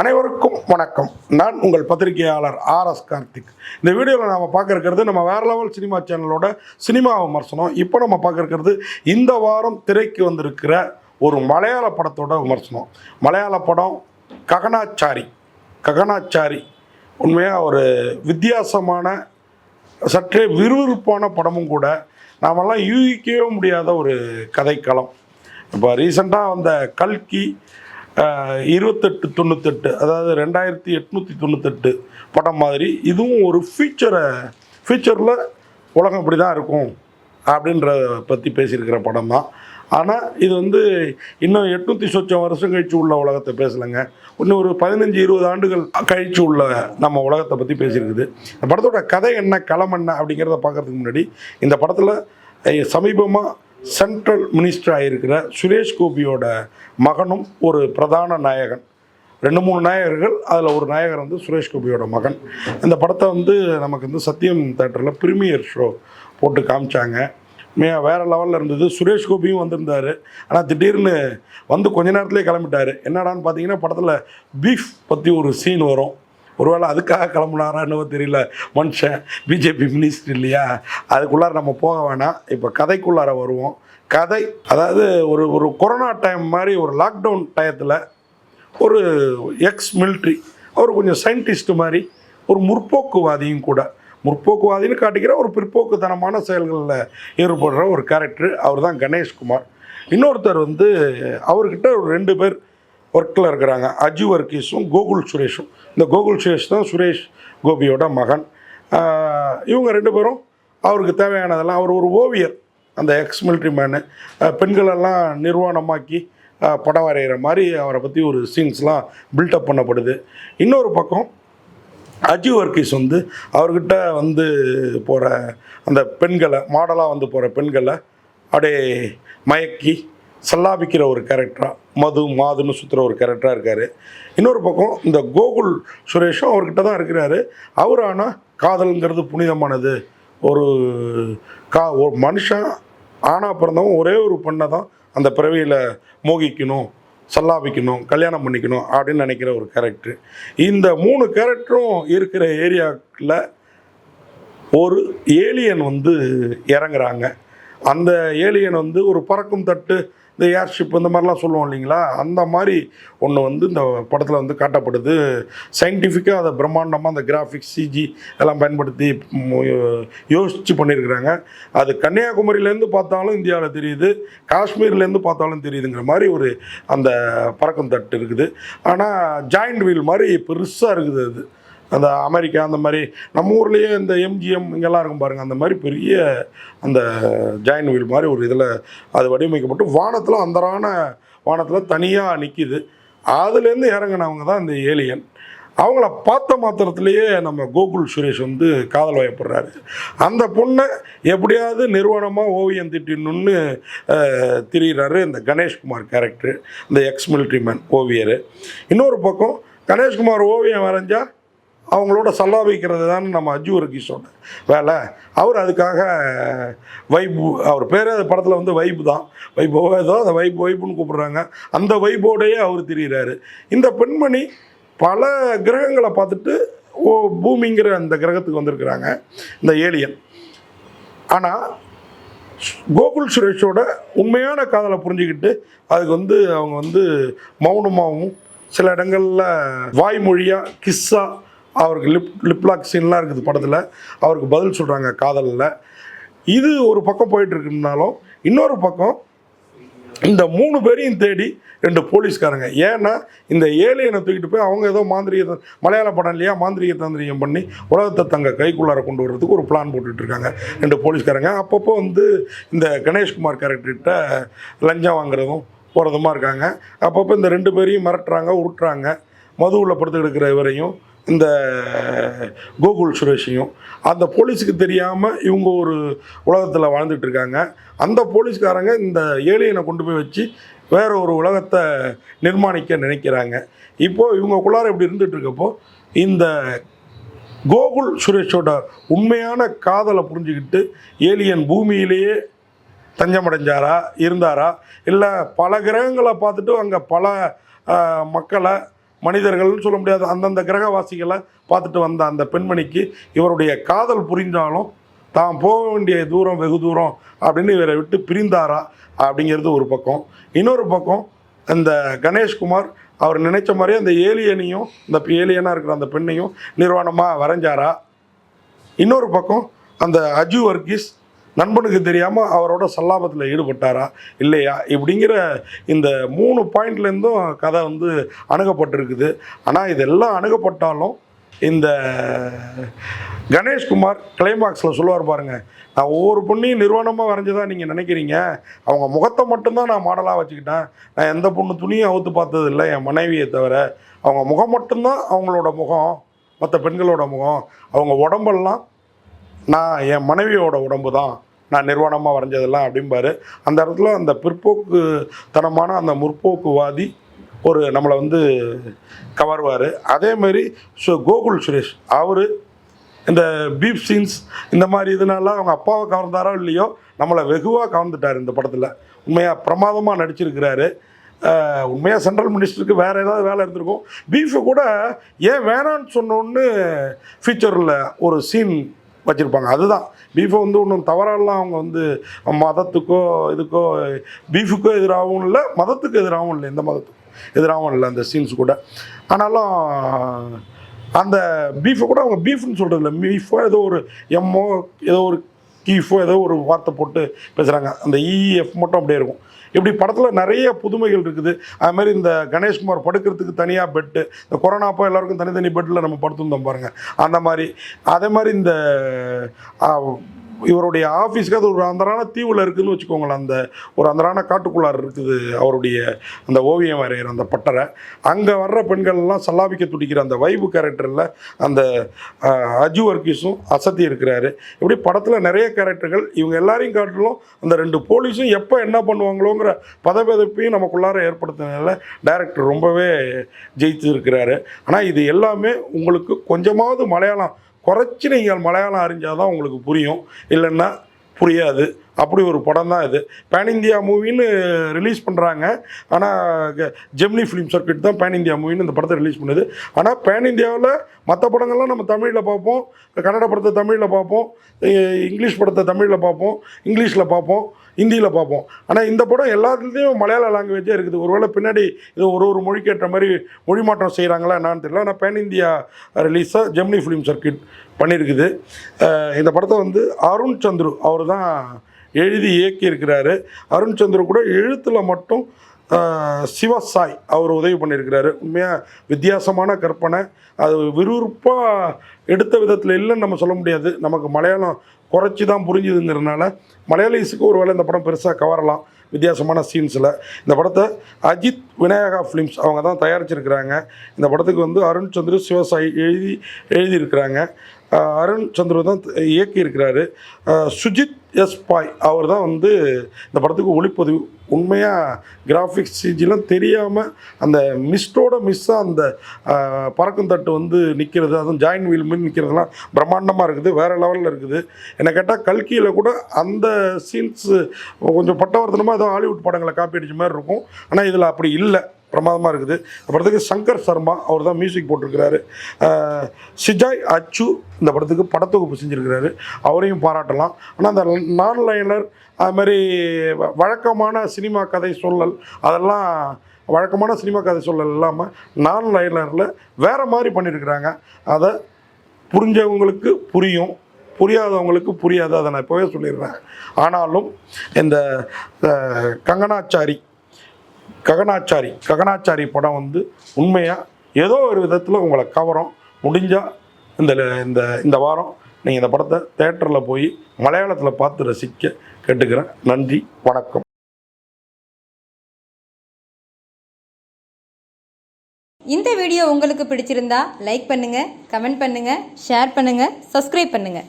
அனைவருக்கும் வணக்கம். நான் உங்கள் பத்திரிகையாளர் ஆர் எஸ் கார்த்திக். இந்த வீடியோவில் நாம் பார்க்க இருக்கிறது நம்ம வேற லெவல் சினிமா சேனலோட சினிமா விமர்சனம். இப்போ நம்ம பார்க்க இருக்கிறது இந்த வாரம் திரைக்கு வந்திருக்கிற ஒரு மலையாள படத்தோட விமர்சனம். மலையாள படம் ககனாச்சாரி. ககனாச்சாரி உண்மையாக ஒரு வித்தியாசமான சற்றே விறுவிறுப்பான படமும் கூட நாமெல்லாம் யூகிக்கவே முடியாத ஒரு கதைக்களம். இப்போ ரீசெண்டாக வந்த கல்கி இருபத்தெட்டு தொண்ணூத்தெட்டு அதாவது ரெண்டாயிரத்தி எட்நூற்றி தொண்ணூத்தெட்டு படம் மாதிரி இதுவும் ஒரு ஃபீச்சரை ஃபீச்சரில் உலகம் இப்படி தான் இருக்கும் அப்படின்றத பற்றி பேசியிருக்கிற படம் தான். ஆனால் இது வந்து இன்னும் எட்நூற்றி சொச்சம் வருஷம் கழிச்சு உள்ள உலகத்தை பேசலைங்க. இன்னும் ஒரு பதினஞ்சு இருபது ஆண்டுகள் கழிச்சு உள்ள நம்ம உலகத்தை பற்றி பேசியிருக்குது. இந்த படத்தோட கதை என்ன களம் என்ன அப்படிங்கிறத பார்க்குறதுக்கு முன்னாடி இந்த படத்தில் சமீபமாக சென்ட்ரல் மினிஸ்டர் இருக்கிற சுரேஷ் கோபியோட மகனும் ஒரு பிரதான நாயகன். ரெண்டு மூணு நாயகர்கள் அதில் ஒரு நாயகர் வந்து சுரேஷ் கோபியோட மகன். இந்த படத்தை வந்து நமக்கு வந்து சத்யம் தேட்டரில் ப்ரீமியர் ஷோ போட்டு காமிச்சாங்க. மே வேறு லெவலில் இருந்தது. சுரேஷ் கோபியும் வந்திருந்தார். ஆனால் திடீர்னு வந்து கொஞ்ச நேரத்துலேயே கிளம்பிட்டாரு. என்னடான்னு பார்த்தீங்கன்னா படத்தில் பீஃப் பற்றி ஒரு சீன் வரும். ஒருவேளை அதுக்காக கிளம்புனாரான்னு தெரியல. மனுஷன் பிஜேபி மினிஸ்டர் இல்லையா? அதுக்குள்ளார நம்ம போக வேணாம். இப்போ கதைக்குள்ளார வருவோம். கதை அதாவது ஒரு ஒரு கொரோனா டைம் மாதிரி ஒரு லாக்டவுன் டயத்தில் ஒரு எக்ஸ் மிலிட்ரி அவர் கொஞ்சம் சயின்டிஸ்ட் மாதிரி ஒரு முற்போக்குவாதியும் கூட. முற்போக்குவாதின்னு காட்டிக்கிற ஒரு பிற்போக்குத்தனமான செயல்களில் ஈடுபடுற ஒரு கேரக்டர் அவர் தான் கணேஷ்குமார். இன்னொருத்தர் வந்து அவர்கிட்ட ஒரு ரெண்டு பேர் ஒர்க்கில் இருக்கிறாங்க. அஜு வர்கீஸும் கோகுல் சுரேஷும். இந்த கோகுல் சுரேஷ் தான் சுரேஷ் கோபியோட மகன். இவங்க ரெண்டு பேரும் அவருக்கு தேவையானதெல்லாம் அவர் ஒரு ஓவியர். அந்த எக்ஸ் மிலிட்ரி மேனு பெண்களெல்லாம் நிர்வாணமாக்கி படம் வரைகிற மாதிரி அவரை பற்றி ஒரு சீன்ஸ்லாம் பில்டப் பண்ணப்படுது. இன்னொரு பக்கம் அஜி வர்க்கீஸ் வந்து அவர்கிட்ட வந்து போகிற அந்த பெண்களை மாடலாக வந்து போகிற பெண்களை அப்படியே மயக்கி சல்லாபிக்கிற ஒரு கேரக்டராக மது மாதுன்னு சுற்றுற ஒரு கேரக்டராக இருக்கார். இன்னொரு பக்கம் இந்த கோகுல் சுரேஷும் அவர்கிட்ட தான் இருக்கிறாரு. அவர் ஆனால் காதல்ங்கிறது புனிதமானது. ஒரு கா ஒரு மனுஷன் ஆணாக பிறந்தவன் ஒரே ஒரு பெண்ணை தான் அந்த பிறவியில் மோகிக்கணும் சல்லாபிக்கணும் கல்யாணம் பண்ணிக்கணும் அப்படின்னு நினைக்கிற ஒரு கேரக்டர் இந்த மூணு கேரக்டரும் இருக்கிற ஏரியாவில் ஒரு ஏலியன் வந்து இறங்குறாங்க. அந்த ஏலியன் வந்து ஒரு பறக்கும் தட்டு இந்த ஏர்ஷிப் இந்த மாதிரிலாம் சொல்லுவோம் இல்லைங்களா? அந்த மாதிரி ஒன்று வந்து இந்த படத்தில் வந்து காட்டப்படுது. சயின்டிஃபிக்காக அதை பிரம்மாண்டமாக அந்த கிராஃபிக்ஸ் சிஜி எல்லாம் பயன்படுத்தி யோசித்து பண்ணியிருக்கிறாங்க. அது கன்னியாகுமரியிலேருந்து பார்த்தாலும் இந்தியாவில் தெரியுது. காஷ்மீர்லேருந்து பார்த்தாலும் தெரியுதுங்கிற மாதிரி ஒரு அந்த பறக்கும் தட்டு இருக்குது. ஆனால் ஜாயிண்ட் வீல் மாதிரி பெருசாக இருக்குது அது. அந்த அமெரிக்கா அந்த மாதிரி நம்ம ஊர்லேயே இந்த எம்ஜிஎம் இங்கெல்லாம் இருக்கும் பாருங்கள் அந்த மாதிரி பெரிய அந்த ஜாயின் வீல் மாதிரி ஒரு இதில் அது வடிவமைக்கப்பட்டு வானத்தில் அந்தரான வானத்தில் தனியாக நிற்கிது அதுலேருந்து இறங்கினவங்க தான் இந்த ஏலியன் அவங்கள பார்த்த மாத்திரத்திலேயே நம்ம கோகுல் சுரேஷ் வந்து காதல் வயப்படுறாரு. அந்த பொண்ணை எப்படியாவது நிறுவனமாக ஓவியம் திட்டிடணும்னு திரிகிறாரு திரியிறாரு இந்த கணேஷ்குமார் கேரக்டர் இந்த எக்ஸ் மிலிட்ரி மேன் ஓவியர். இன்னொரு பக்கம் கணேஷ்குமார் ஓவியம் வரைஞ்சால் அவங்களோட சல்லா வைக்கிறது தான் நம்ம அஜு வர்கீஸோட வேலை அவர் அதுக்காக வைப்பு அவர் பேர் அந்த படத்தில் வந்து வைப்பு தான். வைப்போ ஏதோ அந்த வைப்பு வைப்புன்னு கூப்பிட்றாங்க. அந்த வைப்போடையே அவர் தெரிகிறாரு இந்த பெண்மணி பல கிரகங்களை பார்த்துட்டு ஓ பூமிங்கிற அந்த கிரகத்துக்கு வந்திருக்கிறாங்க இந்த ஏலியன் ஆனால் கோகுல் சுரேஷோட உண்மையான காதலை புரிஞ்சுக்கிட்டு அதுக்கு வந்து அவங்க வந்து மௌனமாகவும் சில இடங்களில் வாய்மொழியாக கிஸ்ஸாக அவருக்கு லிப் லிப்லாக் சீன்லாம் இருக்குது படத்தில். அவருக்கு பதில் சொல்கிறாங்க காதலில். இது ஒரு பக்கம் போயிட்டுருக்குனாலும் இன்னொரு பக்கம் இந்த மூணு பேரையும் தேடி ரெண்டு போலீஸ்காரங்க. ஏன்னா இந்த ஏலியனை தூக்கிட்டு போய் அவங்க ஏதோ மாந்திரிக மலையாள படம் இல்லையா? மாந்திரிக தந்திரியம் பண்ணி உலகத்தை தங்க கைக்குள்ளார கொண்டு வர்றதுக்கு ஒரு பிளான் போட்டுட்ருக்காங்க ரெண்டு போலீஸ்காரங்க. அப்பப்போ வந்து இந்த கணேஷ்குமார் கேரக்டர்கிட்ட லஞ்சம் வாங்குறதும் போகிறதுமா இருக்காங்க. அப்பப்போ இந்த ரெண்டு பேரையும் மிரட்டுறாங்க உருட்டுறாங்க. மதுவில் படுத்து எடுக்கிற இவரையும் இந்த கோகுல் சுரேஷையும் அந்த போலீஸுக்கு தெரியாமல் இவங்க ஒரு உலகத்தில் வாழ்ந்துட்டு இருக்காங்க. அந்த போலீஸ்காரங்க இந்த ஏலியனை கொண்டு போய் வச்சு வேற ஒரு உலகத்தை நிர்மாணிக்க நினைக்கிறாங்க. இப்போது இவங்கக்குள்ளார இப்படி இருந்துகிட்டு இருக்கப்போ இந்த கோகுல் சுரேஷோட உண்மையான காதலை புரிஞ்சுக்கிட்டு ஏலியன் பூமியிலேயே தஞ்சமடைஞ்சாரா இருந்தாரா? இல்லை பல கிரகங்களை பார்த்துட்டு அங்கே பல மக்களை மனிதர்கள்னு சொல்ல முடியாது. அந்தந்த கிரகவாசிகளை பார்த்துட்டு வந்த அந்த பெண்மணிக்கு இவருடைய காதல் புரிஞ்சாலும் தான் போக வேண்டிய தூரம் வெகு தூரம் அப்படின்னு இவரை விட்டு பிரிந்தாரா அப்படிங்கிறது ஒரு பக்கம். இன்னொரு பக்கம் இந்த கணேஷ்குமார் அவர் நினைச்ச மாதிரியே அந்த ஏலியனையும் இந்த ஏலியனாக இருக்கிற அந்த பெண்ணையும் நிர்வாணமாக வரைஞ்சாரா. இன்னொரு பக்கம் அந்த அஜு வர்கீஸ் நண்பனுக்கு தெரியாமல் அவரோட சல்லாபத்தில் ஈடுபட்டாரா? இல்லையா? இப்படிங்கிற இந்த மூணு பாயிண்ட்லேருந்தும் கதை வந்து அணுகப்பட்டிருக்குது. ஆனால் இதெல்லாம் அணுகப்பட்டாலும் இந்த கணேஷ்குமார் கிளைமாக்ஸில் சொல்லுவார் பாருங்கள் நான் ஒவ்வொரு பொண்ணையும் நிர்வாணமாக வரைஞ்சதாக நீங்கள் நினைக்கிறீங்க? அவங்க முகத்தை மட்டும்தான் நான் மாடலாக வச்சுக்கிட்டேன். நான் எந்த பொண்ணு துணியும் அவுத்து பார்த்தது இல்லை என் மனைவியை தவிர. அவங்க முகம் மட்டும்தான் அவங்களோட முகம் மற்ற பெண்களோட முகம். அவங்க உடம்பெல்லாம் நான் என் மனைவியோட உடம்பு தான் நான் நிர்வாணமாக வரைஞ்சதெல்லாம் அப்படிம்பாரு. அந்த இடத்துல அந்த பிற்போக்கு தனமான அந்த முற்போக்குவாதி ஒரு நம்மளை வந்து கவர்வார். அதேமாரி ஸோ கோகுல் சுரேஷ் அவர் இந்த பீப் சீன்ஸ் இந்த மாதிரி இதனால அவங்க அப்பாவை கவர்ந்தாரோ இல்லையோ நம்மளை வெகுவாக கவர்ந்துட்டார் இந்த படத்தில். உண்மையாக பிரமாதமாக நடிச்சிருக்கிறாரு. உண்மையாக சென்ட்ரல் மினிஸ்டருக்கு வேறு ஏதாவது வேலை இருந்திருக்கும். பீஃபு கூட ஏன் வேணான்னு சொன்னோன்னு ஃபியூச்சரில் ஒரு சீன் வச்சுருப்பாங்க. அதுதான். பீஃபை வந்து ஒன்றும் தவறாலாம் அவங்க வந்து மதத்துக்கோ இதுக்கோ பீஃபுக்கோ எதிராகவும் இல்லை மதத்துக்கு எதிராகவும் இல்லை. எந்த மதத்துக்கும் எதிராகவும் இல்லை அந்த சீன்ஸ் கூட. ஆனாலும் அந்த பீஃபை கூட அவங்க பீஃப்னு சொல்கிறது இல்லை பீஃபோ ஏதோ ஒரு எம்மோ ஏதோ ஒரு கீஃபோ ஏதோ ஒரு வார்த்தை போட்டு பேசுகிறாங்க அந்த இஎஃப் மட்டும் அப்படியே இருக்கும். இப்படி படத்தில் நிறைய புதுமைகள் இருக்குது. அது மாதிரி இந்த கணேஷ்குமார் படுக்கிறதுக்கு தனியாக பெட்டு இந்த கொரோனா அப்போ எல்லாருக்கும் தனித்தனி பெட்டில் நம்ம படுத்துருந்தோம் பாருங்கள் அந்த மாதிரி அதே மாதிரி இந்த இவருடைய ஆஃபீஸ்க்கு அது ஒரு அந்தரான தீவில் இருக்குதுன்னு வச்சுக்கோங்களேன். அந்த ஒரு அந்தரான காட்டுக்குள்ளார் இருக்குது அவருடைய அந்த ஓவியம் வரைகிற அந்த பட்டறை. அங்கே வர்ற பெண்கள்லாம் சல்லாபிக்க துடிக்கிற அந்த வைபு கேரக்டரில் அந்த அஜு வர்கீஸும் அசத்தி இருக்கிறாரு. இப்படி படத்தில் நிறைய கேரக்டர்கள் இவங்க எல்லாரையும் காட்டிலும் அந்த ரெண்டு போலீஸும் எப்போ என்ன பண்ணுவாங்களோங்கிற பதபதப்பையும் நமக்குள்ளார ஏற்படுத்தினால டைரக்டர் ரொம்பவே ஜெயித்து இருக்கிறாரு ஆனால் இது எல்லாமே உங்களுக்கு கொஞ்சமாவது மலையாளம் குறைச்சி நீங்கள் மலையாளம் அறிஞ்சால் தான் உங்களுக்கு புரியும். இல்லைன்னா புரியாது. அப்படி ஒரு படம் தான் இது. பேன் இந்தியா மூவின்னு ரிலீஸ் பண்ணுறாங்க ஆனால் ஜெமினி ஃபிலிம் சர்க்கிட் தான் பேன் இந்தியா மூவின்னு இந்த படத்தை ரிலீஸ் பண்ணுது. ஆனால் பேன் இந்தியாவில் மற்ற படங்கள்லாம் நம்ம தமிழில் பார்ப்போம். கன்னட படத்தை தமிழில் பார்ப்போம். இங்கிலீஷ் படத்தை தமிழில் பார்ப்போம். இங்கிலீஷில் பார்ப்போம். ஹிந்தியில் பார்ப்போம். ஆனால் இந்த படம் எல்லாத்துலேயும் மலையாள லாங்குவேஜே இருக்குது. ஒருவேளை பின்னாடி இது ஒரு ஒரு மொழிக்கு ஏற்ற மாதிரி மொழி மாற்றம் செய்கிறாங்களா என்னான்னு தெரியல. ஆனால் பேன் இந்தியா ரிலீஸாக ஜெமினி ஃபிலிம் சர்க்கிட் பண்ணியிருக்குது இந்த படத்தை வந்து அருண் சந்துரு அவர் தான் எழுதி இயக்கியிருக்கிறாரு. அருண் சந்திர கூட எழுத்தில் மட்டும் சிவசாய் அவர் உதவி பண்ணியிருக்கிறாரு. உண்மையாக வித்தியாசமான கற்பனை. அது விறுவிறுப்பாக எடுத்த விதத்தில் இல்லைன்னு நம்ம சொல்ல முடியாது. நமக்கு மலையாளம் குறைச்சி தான் புரிஞ்சுதுங்கிறதுனால மலையாளிஸுக்கு ஒரு வேளை இந்த படம் பெருசாக கவரலாம் வித்தியாசமான சீன்ஸில் இந்த படத்தை அஜித் விநாயகா ஃபிலிம்ஸ் அவங்க தான் தயாரிச்சிருக்கிறாங்க. இந்த படத்துக்கு வந்து அருண் சந்திர சிவசாய் எழுதி எழுதியிருக்கிறாங்க. அருண் சந்துரு தான் இயக்கியிருக்கிறாரு. சுஜித் எஸ் பாய் அவர் தான் வந்து இந்த படத்துக்கு ஒளிப்பதிவு. உண்மையாக கிராஃபிக்ஸ் சிஜிலாம் தெரியாமல் அந்த மிஸ்டோட மிஸ்ஸாக அந்த பறக்கும் தட்டு வந்து நிற்கிறது அதுவும் ஜாயின் வீல் மீன் நிற்கிறதுலாம் பிரம்மாண்டமாக இருக்குது வேறு லெவலில் இருக்குது. என்னை கேட்டால் கல்கியில் கூட அந்த சீன்ஸு கொஞ்சம் பட்டவர்த்தனமாக ஏதோ ஹாலிவுட் படங்களை காப்பி அடித்த மாதிரி இருக்கும். ஆனால் இதில் அப்படி இல்லை. பிரமாதமாக இருக்குது. இந்த படத்துக்கு சங்கர் சர்மா அவர் தான் மியூசிக் போட்டிருக்கிறாரு. சிஜாய் அச்சு இந்த படத்துக்கு படத்தொகுப்பு செஞ்சுருக்கிறாரு. அவரையும் பாராட்டலாம். ஆனால் அந்த நான் லைனர் அது மாதிரி வழக்கமான சினிமா கதை சொல்லல் அதெல்லாம் வழக்கமான சினிமா கதை சொல்லல் இல்லாமல் நான் லைனரில் வேறு மாதிரி பண்ணியிருக்கிறாங்க அதை புரிஞ்சவங்களுக்கு புரியும். புரியாதவங்களுக்கு புரியாது. அதை நான் இப்போவே சொல்லிடுறேன். ஆனாலும் இந்த கங்கனாச்சாரி ககனாச்சாரி ககனாச்சாரி படம் வந்து உண்மையாக ஏதோ ஒரு விதத்தில் உங்களை கவரும். முடிஞ்சால் இந்த இந்த இந்த வாரம் நீங்கள் இந்த படத்தை தேட்டரில் போய் மலையாளத்தில் பார்த்து ரசிக்க கேட்டுக்கிறேன். நன்றி வணக்கம். இந்த வீடியோ உங்களுக்கு பிடிச்சிருந்தா லைக் பண்ணுங்கள் கமெண்ட் பண்ணுங்கள் ஷேர் பண்ணுங்கள் சப்ஸ்கிரைப் பண்ணுங்கள்